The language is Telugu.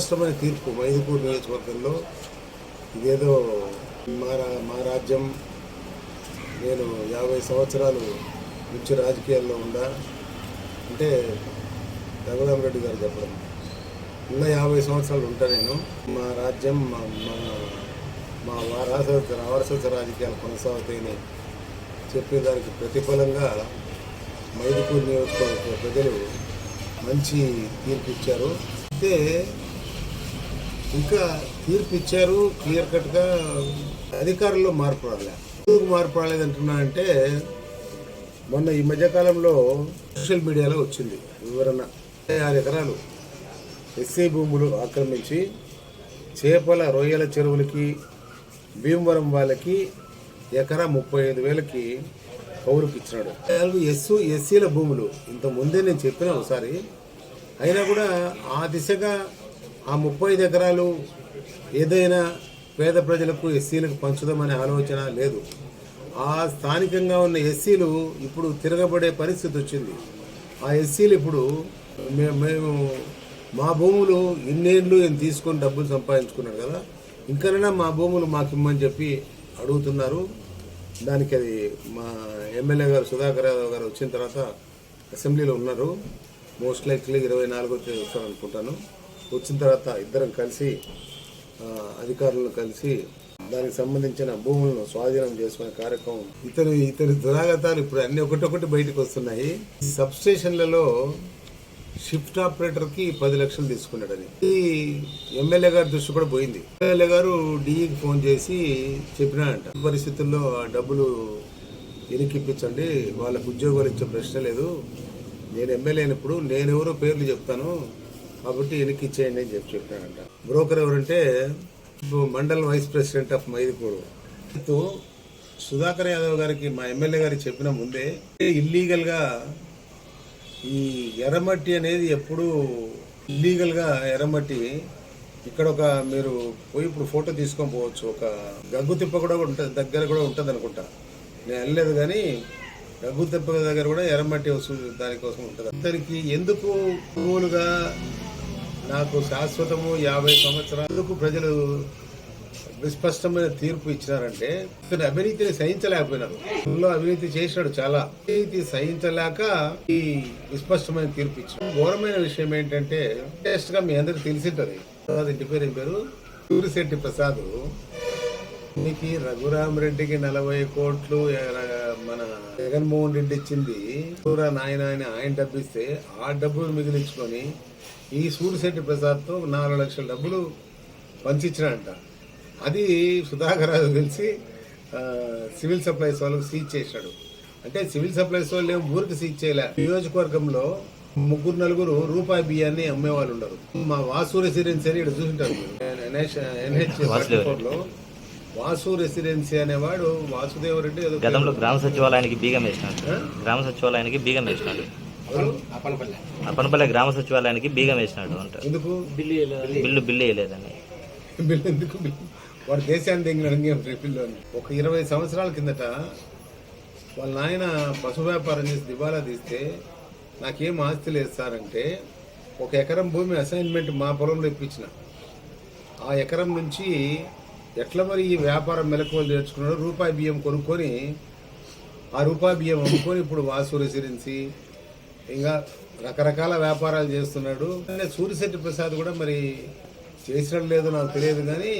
స్పష్టమైన తీర్పు మైదుకూరు నియోజకవర్గంలో ఇదేదో మా రా- మా రాజ్యం నేను యాభై సంవత్సరాలు నుంచి రాజకీయాల్లో ఉండా అంటే రఘురామరెడ్డి గారు చెప్పడం. ఇలా యాభై సంవత్సరాలు ఉంటా నేను. మా రాజ్యం మా మా మా వారసత్వ రాజకీయాలు కొనసాగుతాయని చెప్పేదానికి ప్రతిఫలంగా మైదుపూర్ నియోజకవర్గ ప్రజలు మంచి తీర్పు ఇచ్చారు. అయితే ఇంకా తీర్పు ఇచ్చారు క్లియర్ కట్గా అధికారుల్లో మార్పు రాలే. ఎందుకు మార్పు రాలేదంటున్నా అంటే మొన్న ఈ మధ్యకాలంలో సోషల్ మీడియాలో వచ్చింది వివరణ. ఆరు ఎకరాలు ఎస్సీ భూములు ఆక్రమించి చేపల రొయ్యల చెరువులకి భీమవరం వాళ్ళకి ఎకరా ముప్పై ఐదు వేలకి కౌలుకి ఇచ్చినాడు. ఎస్సు ఎస్సీల భూములు. ఇంత ముందే నేను చెప్పిన ఒకసారి అయినా కూడా ఆ దిశగా ఆ ముప్పై ఐదు ఎకరాలు ఏదైనా పేద ప్రజలకు ఎస్సీలకు పంచుదామనే ఆలోచన లేదు. ఆ స్థానికంగా ఉన్న ఎస్సీలు ఇప్పుడు తిరగబడే పరిస్థితి వచ్చింది. ఆ ఎస్సీలు ఇప్పుడు మేము మా భూములు ఇన్నేళ్ళు నేను తీసుకొని డబ్బులు సంపాదించుకున్నాడు కదా ఇంకనైనా మా భూములు మాకు ఇమ్మని చెప్పి అడుగుతున్నారు. దానికి అది మా ఎమ్మెల్యే గారు సుధాకర్ యాదవ్ గారు వచ్చిన తర్వాత అసెంబ్లీలో ఉన్నారు. మోస్ట్ లైక్లీ ఇరవై నాలుగో తేదీ వస్తారు అనుకుంటాను వచ్చిన తర్వాత ఇద్దరం కలిసి అధికారులను కలిసి దానికి సంబంధించిన భూములను స్వాధీనం చేసుకునే కార్యక్రమం. ఇతని ఇతని దురాగతాలు ఇప్పుడు అన్ని ఒకటొకటి బయటకు వస్తున్నాయి. సబ్ స్టేషన్లలో షిఫ్ట్ ఆపరేటర్కి పది లక్షలు తీసుకున్నాడని. ఈ ఎమ్మెల్యే గారి దృష్టి కూడా పోయింది. ఎమ్మెల్యే గారు డిఈకి ఫోన్ చేసి చెప్పినాడంట. పరిస్థితుల్లో ఆ డబ్బులు ఎనికిప్పించండి వాళ్ళకు ఉద్యోగాలు ఇచ్చే ప్రశ్న లేదు. నేను ఎమ్మెల్యే అయినప్పుడు నేను ఎవరో పేర్లు చెప్తాను. కాబట్టి వెనక్కి ఇచ్చేయండి అని చెప్పి చెప్పినాడంట బ్రోకర్ ఎవరంటే ఇప్పుడు mandal vice president of Mydukur. Sudhakar Yadav గారికి మా ఎమ్మెల్యే గారికి చెప్పిన ముందే ఇల్లీగల్గా ఈ ఎర్రమట్టి అనేది ఎప్పుడు ఇల్లీగల్గా ఎర్రమట్టి ఇక్కడ ఒక మీరు పోయి ఇప్పుడు ఫోటో తీసుకొని పోవచ్చు. ఒక గగ్గు తిప్ప కూడా ఉంటుంది దగ్గర కూడా ఉంటుంది అనుకుంటా నేను వెళ్ళలేదు కానీ గగ్గు తిప్ప దగ్గర కూడా ఎర్రమట్టి వస్తుంది దానికోసం ఉంటుంది. అందరికీ ఎందుకు కూలుగా నాకు శాశ్వతము యాభై సంవత్సరాలకు ప్రజలు విస్పష్టమైన తీర్పు ఇచ్చినారంటే ఇతను అవినీతిని సహించలేకపోయినారు. ఇందులో అవినీతి చేసినాడు చాలా. అవినీతి సహించలేక ఈ విస్పష్టమైన తీర్పు ఇచ్చాడు ఘోరమైన విషయం ఏంటంటే లేటెస్ట్గా మీ అందరికి తెలిసింటది. ఇంటి పేరు ఏం పేరు? సూరిశెట్టి ప్రసాద్. దీనికి రఘురామరెడ్డికి నలభై కోట్లు మన జగన్మోహన్ రెడ్డి ఇచ్చింది చూరా నాయన అని ఆయన డబ్బు ఇస్తే ఆ డబ్బులు మిగిలించుకొని ఈ సూరిశెట్టి ప్రసాద్తో నాలుగు లక్షల డబ్బులు పంచిచ్చినాడంట. అది సుధాకర్ రావు తెలిసి సివిల్ సప్లైస్ వాళ్ళకి సీజ్ చేశాడు. అంటే సివిల్ సప్లైస్ వాళ్ళు ఏం ఊరికి సీజ్ చేయలే. నియోజకవర్గంలో ముగ్గురు నలుగురు రూపాయి బియ్యాన్ని అమ్మే వాళ్ళు ఉండరు. మా వాసు రెసిడెన్సీ అని ఇక్కడ చూసింటారు ఎన్హెచ్లో వాసు రెసిడెన్సీ అనేవాడు వాసుదేవరెడ్డి ఏదో గతంలో గ్రామ సచివాలయానికి బీగం వేసినాడు గ్రామ సచివాలయానికి బీగం వేసినాడు? అప్పనపల్లి గ్రామ సచివాలయానికి బీగం వేసినాడు అంటారు ఎందుకు? బిల్లు బిల్లు వేయలేదని. బిల్లు ఎందుకు? బిల్లు? వాడు దేశాన్ని ఒక ఇరవై సంవత్సరాల కిందట వాళ్ళ నాయన పశు వ్యాపారం చేసి దివాలా తీస్తే నాకేం ఆస్తి లేదు సార్ అంటే ఒక ఎకరం భూమి అసైన్మెంట్ మా పొలంలో ఇప్పించిన. ఆ ఎకరం నుంచి ఎట్లా మరి ఈ వ్యాపారం మెలకువలు తెచ్చుకున్నాడు? రూపాయి బియ్యం కొనుక్కొని ఆ రూపాయి బియ్యం అమ్ముకొని ఇప్పుడు వాసు రెసిడెన్సీ ఇంకా రకరకాల వ్యాపారాలు చేస్తున్నాడు. సూర్యశెట్టి ప్రసాద్ కూడా మరి చేసినట్టు లేదో నాకు తెలియదు కానీ